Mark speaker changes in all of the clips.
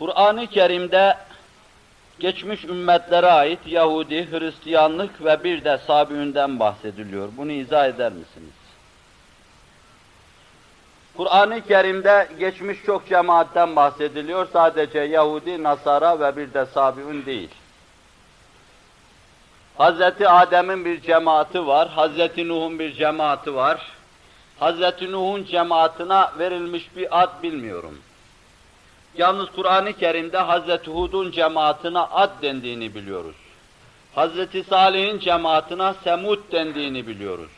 Speaker 1: Kur'an-ı Kerim'de geçmiş ümmetlere ait Yahudi, Hristiyanlık ve bir de Sabiünden bahsediliyor. Bunu izah eder misiniz? Kur'an-ı Kerim'de geçmiş çok cemaatten bahsediliyor. Sadece Yahudi, Nasara ve bir de Sabiün değil. Hazreti Adem'in bir cemaati var, Hazreti Nuh'un bir cemaati var. Hazreti Nuh'un cemaatine verilmiş bir ad bilmiyorum. Yalnız Kur'an-ı Kerim'de Hazreti Hud'un cemaatine ad dendiğini biliyoruz. Hazreti Salih'in cemaatine Semud dendiğini biliyoruz.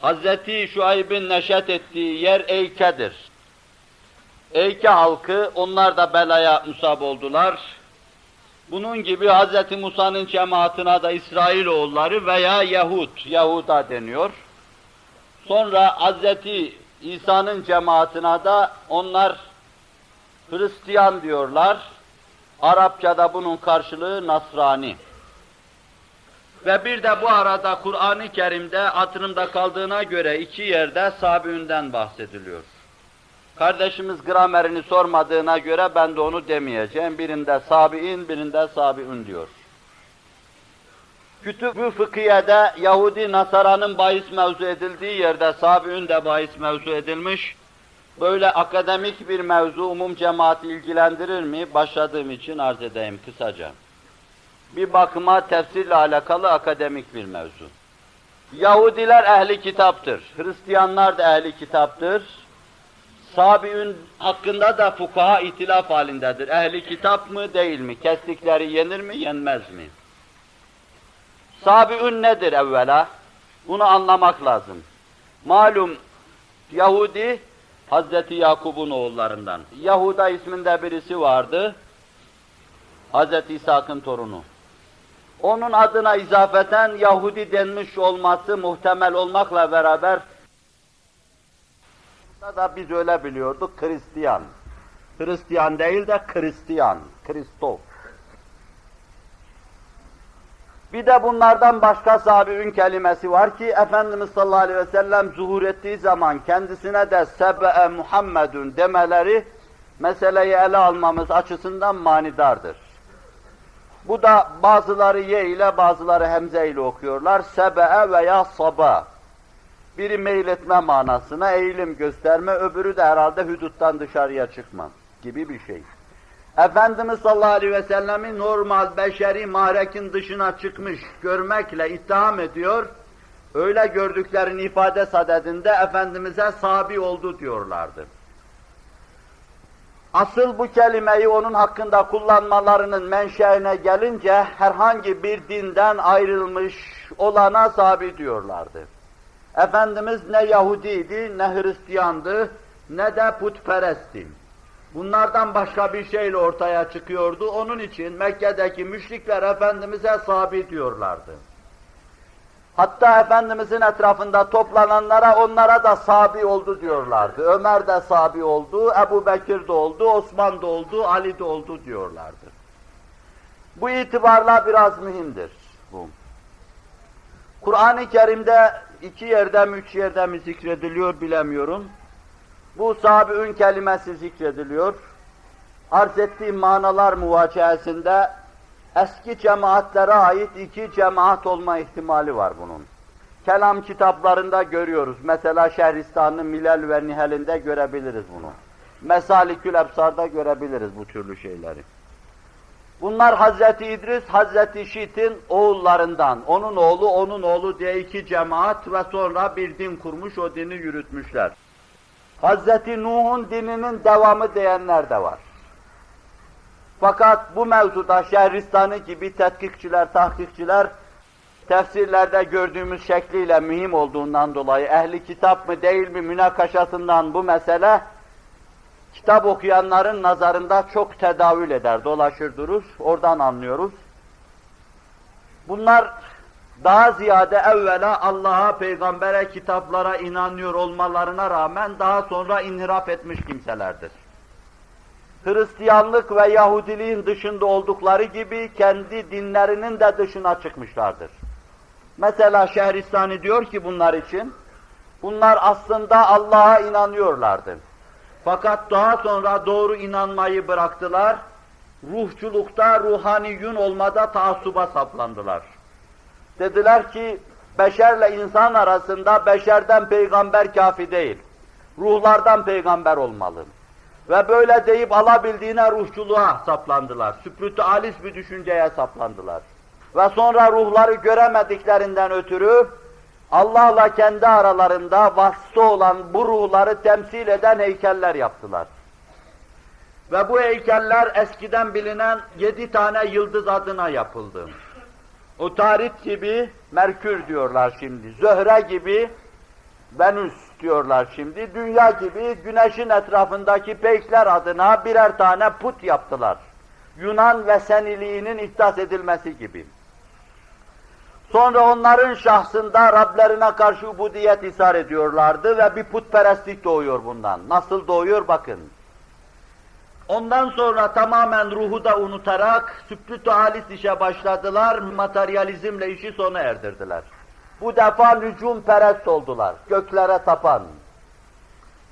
Speaker 1: Hazreti Şuayb'in neşet ettiği yer Eyke'dir. Eyke halkı, onlar da belaya musab oldular. Bunun gibi Hz. Musa'nın cemaatine da İsrailoğulları veya Yahud, Yahuda deniyor. Sonra Hz. İsa'nın cemaatine da onlar Hristiyan diyorlar. Arapçada bunun karşılığı Nasrani. Ve bir de bu arada Kur'an-ı Kerim'de hatırımda kaldığına göre iki yerde Sabiünden bahsediliyor. Kardeşimiz gramerini sormadığına göre ben de onu demeyeceğim. Birinde Sabi'in, birinde Sabi'ün diyor. Kütüb-ü Fıkhiye'de Yahudi Nasara'nın bahis mevzu edildiği yerde Sabi'ün de bahis mevzu edilmiş. Böyle akademik bir mevzu umum cemaati ilgilendirir mi? Başladığım için arz edeyim kısaca. Bir bakıma tefsirle alakalı akademik bir mevzu. Yahudiler ehli kitaptır. Hristiyanlar da ehli kitaptır. Sabiün hakkında da fukaha itilaf halindedir. Ehli kitap mı değil mi? Kestikleri yenir mi yenmez mi? Sabiün nedir evvela? Bunu anlamak lazım. Malum Yahudi Hazreti Yakub'un oğullarından. Yahuda isminde birisi vardı. Hazreti İshak'ın torunu. Onun adına izafeten Yahudi denmiş olması muhtemel olmakla beraber da biz öyle biliyorduk Hristiyan. Hristiyan değil de Hristiyan, Kristof. Bir de bunlardan başka sahabiün kelimesi var ki Efendimiz sallallahu aleyhi ve sellem zuhur ettiği zaman kendisine de Sebe'e Muhammedun demeleri meseleyi ele almamız açısından manidardır. Bu da bazıları ye ile bazıları hemze ile okuyorlar. Sebe'e veya saba. Biri meyletme manasına eğilim gösterme, öbürü de herhalde hüduttan dışarıya çıkma gibi bir şey. Efendimiz sallallahu aleyhi ve sellemi normal beşeri mahrekin dışına çıkmış görmekle ittiham ediyor. Öyle gördüklerini ifade sadedinde Efendimiz'e sabi oldu diyorlardı. Asıl bu kelimeyi onun hakkında kullanmalarının menşeine gelince herhangi bir dinden ayrılmış olana sabi diyorlardı. Efendimiz ne Yahudiydi, ne Hristiyandı, ne de putperestti. Bunlardan başka bir şeyle ortaya çıkıyordu. Onun için Mekke'deki müşrikler Efendimiz'e sabi diyorlardı. Hatta Efendimiz'in etrafında toplananlara onlara da sabi oldu diyorlardı. Ömer de sabi oldu, Ebu Bekir de oldu, Osman da oldu, Ali de oldu diyorlardı. Bu itibarla biraz mühimdir bu. Kur'an-ı Kerim'de iki yerde mi, üç yerde mi zikrediliyor bilemiyorum. Bu sabiün kelimesi zikrediliyor. Arz ettiğim manalar muvacihesinde eski cemaatlere ait iki cemaat olma ihtimali var bunun. Kelam kitaplarında görüyoruz. Mesela Şehristan'ın Milal ve Nihel'inde görebiliriz bunu. Mesalikül Ebsar'da görebiliriz bu türlü şeyleri. Bunlar Hazreti İdris, Hazreti Şit'in oğullarından. Onun oğlu, onun oğlu diye iki cemaat ve sonra bir din kurmuş, o dini yürütmüşler. Hazreti Nuh'un dininin devamı diyenler de var. Fakat bu mevzuda Şehristan'ı gibi tetkikçiler, tahkikçiler tefsirlerde gördüğümüz şekliyle mühim olduğundan dolayı ehli kitap mı değil mi münakaşasından bu mesele kitap okuyanların nazarında çok tedavül eder, dolaşır durur, oradan anlıyoruz. Bunlar daha ziyade evvela Allah'a, peygambere, kitaplara inanıyor olmalarına rağmen daha sonra inhiraf etmiş kimselerdir. Hristiyanlık ve Yahudiliğin dışında oldukları gibi kendi dinlerinin de dışına çıkmışlardır. Mesela Şehristani diyor ki bunlar için, bunlar aslında Allah'a inanıyorlardı. Fakat daha sonra doğru inanmayı bıraktılar. Ruhçulukta, ruhaniyun olmada taassuba saplandılar. Dediler ki, beşerle insan arasında beşerden peygamber kafi değil. Ruhlardan peygamber olmalı. Ve böyle deyip alabildiğine ruhçuluğa saplandılar. Süprütüalis bir düşünceye saplandılar. Ve sonra ruhları göremediklerinden ötürü Allah'la kendi aralarında vasıta olan bu ruhları temsil eden heykeller yaptılar. Ve bu heykeller eskiden bilinen yedi tane yıldız adına yapıldı. Utarit gibi Merkür diyorlar şimdi, Zöhre gibi Venüs diyorlar şimdi, Dünya gibi Güneş'in etrafındaki peykler adına birer tane put yaptılar. Yunan ve seniliğinin iddias edilmesi gibi. Sonra onların şahsında Rablerine karşı ubudiyet ishar ediyorlardı ve bir putperestlik doğuyor bundan. Nasıl doğuyor bakın. Ondan sonra tamamen ruhu da unutarak süplütualist işe başladılar, materyalizmle işi sona erdirdiler. Bu defa nücum perest oldular, göklere tapan.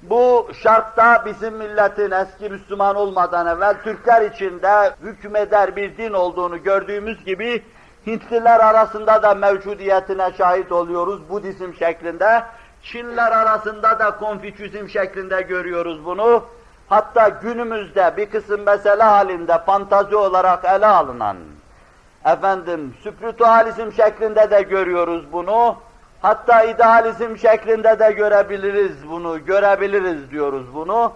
Speaker 1: Bu şarkta bizim milletin eski Müslüman olmadan evvel Türkler içinde hükmeder bir din olduğunu gördüğümüz gibi Hintliler arasında da mevcudiyetine şahit oluyoruz Budizm şeklinde. Çinler arasında da Konfüçyüzm şeklinde görüyoruz bunu. Hatta günümüzde bir kısım mesele halinde fantazi olarak ele alınan, efendim, spiritualizm şeklinde de görüyoruz bunu. Hatta idealizm şeklinde de görebiliriz bunu, görebiliriz diyoruz bunu.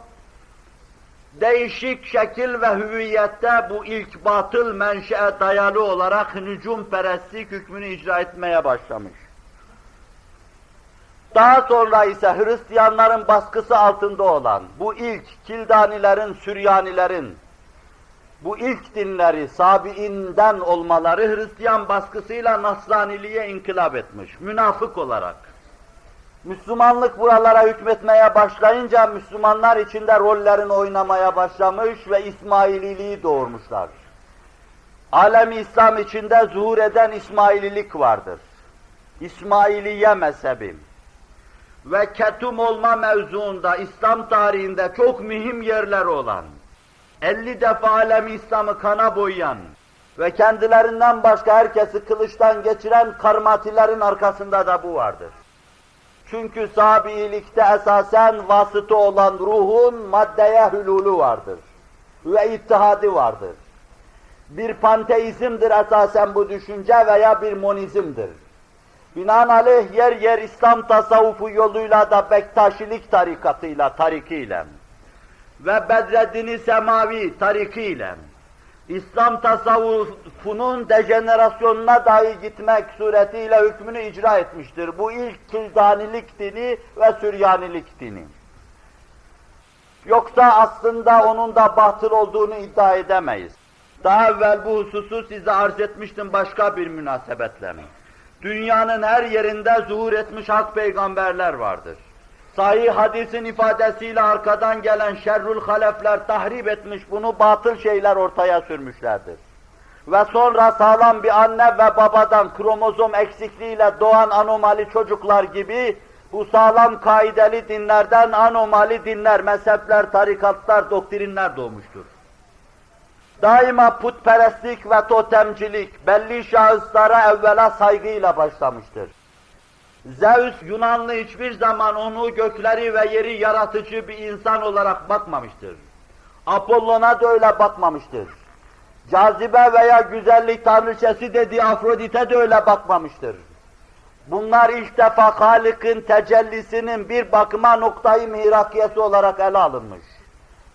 Speaker 1: Değişik şekil ve hüviyette bu ilk batıl menşe dayalı olarak nücum perestlik hükmünü icra etmeye başlamış. Daha sonra ise Hristiyanların baskısı altında olan bu ilk Kildanilerin, Süryanilerin, bu ilk dinleri Sabi'inden olmaları Hristiyan baskısıyla Nasraniliğe inkılap etmiş, münafık olarak. Müslümanlık buralara hükmetmeye başlayınca Müslümanlar içinde rollerini oynamaya başlamış ve İsmaililiği doğurmuşlar. Alem İslam içinde zuhur eden İsmaililik vardır. İsmailiye mezhebi ve ketum olma mevzuunda İslam tarihinde çok mühim yerler olan, 50 defa alem İslam'ı kana boyayan ve kendilerinden başka herkesi kılıçtan geçiren karmatilerin arkasında da bu vardır. Çünkü sabiilikte esasen vasıta olan ruhun maddeye hülulü vardır. Ve ittihadı vardır. Bir panteizmdir esasen bu düşünce veya bir monizmdir. Binaenaleyh yer yer İslam tasavvufu yoluyla da Bektaşilik tarikatıyla, tarikiyle ve Bedreddin-i Semavi tarikiyle İslam tasavvufunun dejenerasyonuna dahi gitmek suretiyle hükmünü icra etmiştir. Bu ilk Kildanilik dini ve Süryanilik dini. Yoksa aslında onun da batıl olduğunu iddia edemeyiz. Daha evvel bu hususu size arz etmiştim başka bir münasebetle. Dünyanın her yerinde zuhur etmiş hak peygamberler vardır. Sahih hadisin ifadesiyle arkadan gelen şerrül halefler tahrip etmiş bunu batıl şeyler ortaya sürmüşlerdir. Ve sonra sağlam bir anne ve babadan kromozom eksikliğiyle doğan anomali çocuklar gibi bu sağlam kaideli dinlerden anomali dinler, mezhepler, tarikatlar, doktrinler doğmuştur. Daima putperestlik ve totemcilik belli şahıslara evvela saygıyla başlamıştır. Zeus Yunanlı hiçbir zaman onu gökleri ve yeri yaratıcı bir insan olarak bakmamıştır. Apollon'a da öyle bakmamıştır. Cazibe veya güzellik tanrıçası dediği Afrodit'e de öyle bakmamıştır. Bunlar ilk defa Halık'ın tecellisinin bir bakıma noktayı mihrakiyesi olarak ele alınmış.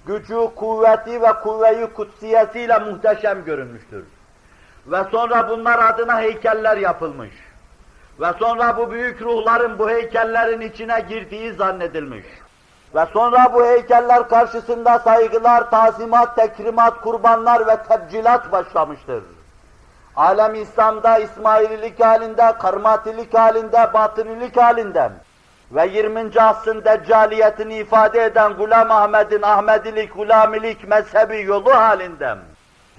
Speaker 1: Gücü, kuvveti ve kuvveyi kutsiyetiyle muhteşem görünmüştür. Ve sonra bunlar adına heykeller yapılmış. Ve sonra bu büyük ruhların bu heykellerin içine girdiği zannedilmiş. Ve sonra bu heykeller karşısında saygılar, tazimat, tekrimat, kurbanlar ve tebcilat başlamıştır. Alem İslam'da İsmaililik halinde, karmatilik halinde, batınilik halinde ve 20. asrın deccaliyetini ifade eden Gulam Ahmet'in Ahmedilik, Gulamilik mezhebi yolu halinde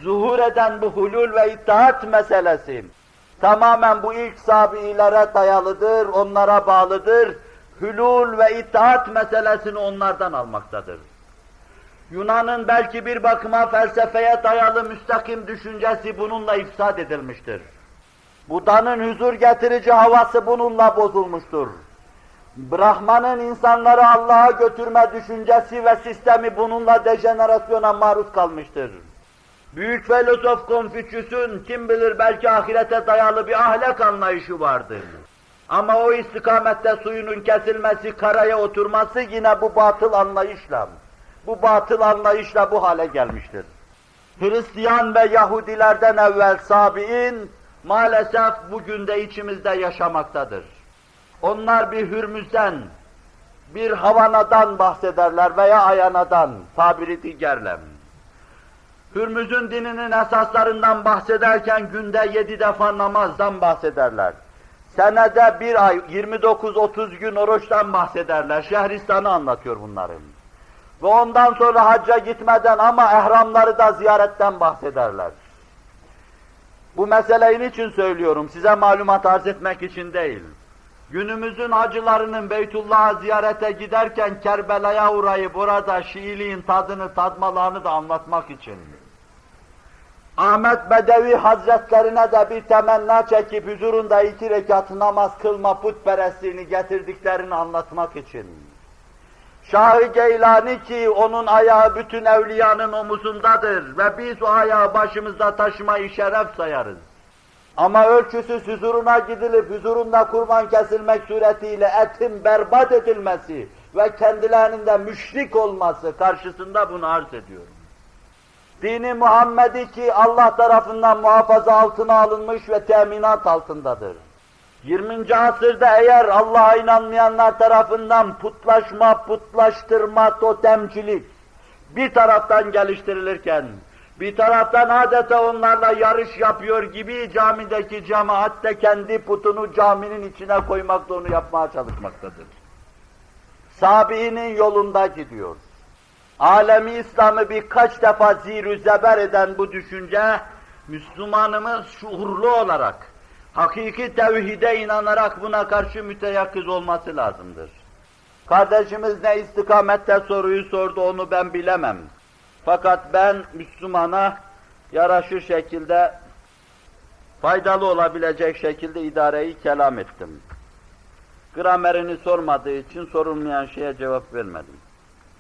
Speaker 1: zuhur eden bu hulul ve ittihat meselesi tamamen bu ilk sabiilere dayalıdır, onlara bağlıdır. Hülul ve itaat meselesini onlardan almaktadır. Yunan'ın belki bir bakıma felsefeye dayalı müstakim düşüncesi bununla ifsad edilmiştir. Buda'nın huzur getirici havası bununla bozulmuştur. Brahman'ın insanları Allah'a götürme düşüncesi ve sistemi bununla dejenerasyona maruz kalmıştır. Büyük filozof Konfüçyüs'ün kim bilir belki ahirete dayalı bir ahlak anlayışı vardı. Ama o istikamette suyunun kesilmesi, karaya oturması yine bu batıl anlayışla, bu batıl anlayışla bu hale gelmiştir. Hristiyan ve Yahudilerden evvel Sabi'in maalesef bugün de içimizde yaşamaktadır. Onlar bir Hürmüz'den, bir Havana'dan bahsederler veya Ayana'dan, tabiri diğerle. Hürmüz'ün dininin esaslarından bahsederken günde yedi defa namazdan bahsederler. Senede bir ay, 29-30 gün oruçtan bahsederler. Şehristan'ı anlatıyor bunların. Ve ondan sonra hacca gitmeden ama ehramları da ziyaretten bahsederler. Bu meseleyi niçin söylüyorum? Size malumat arz etmek için değil. Günümüzün hacılarının Beytullah'a ziyarete giderken Kerbela'ya uğrayıp orada Şiiliğin tadını tadmalarını da anlatmak için. Ahmet Bedevi Hazretlerine de bir temenna çekip huzurunda iki rekat namaz kılma putperestliğini getirdiklerini anlatmak için. Şah-ı Geylani ki onun ayağı bütün evliyanın omuzundadır ve biz o ayağı başımızda taşımayı şeref sayarız. Ama ölçüsüz huzuruna gidilip huzurunda kurban kesilmek suretiyle etin berbat edilmesi ve kendilerinin de müşrik olması karşısında bunu arz ediyorum. Dini Muhammed'i ki Allah tarafından muhafaza altına alınmış ve teminat altındadır. 20. asırda eğer Allah'a inanmayanlar tarafından putlaşma, putlaştırma, totemcilik bir taraftan geliştirilirken, bir taraftan adeta onlarla yarış yapıyor gibi camideki cemaat de kendi putunu caminin içine koymakta onu yapmaya çalışmaktadır. Sabi'inin yolunda gidiyor. Alemi İslam'ı birkaç defa zir zeber eden bu düşünce, Müslümanımız şuurlu olarak, hakiki tevhide inanarak buna karşı müteyakkız olması lazımdır. Kardeşimiz ne istikamette soruyu sordu onu ben bilemem. Fakat ben Müslümana yaraşır şekilde, faydalı olabilecek şekilde idareyi kelam ettim. Gramerini sormadığı için sorulmayan şeye cevap vermedim.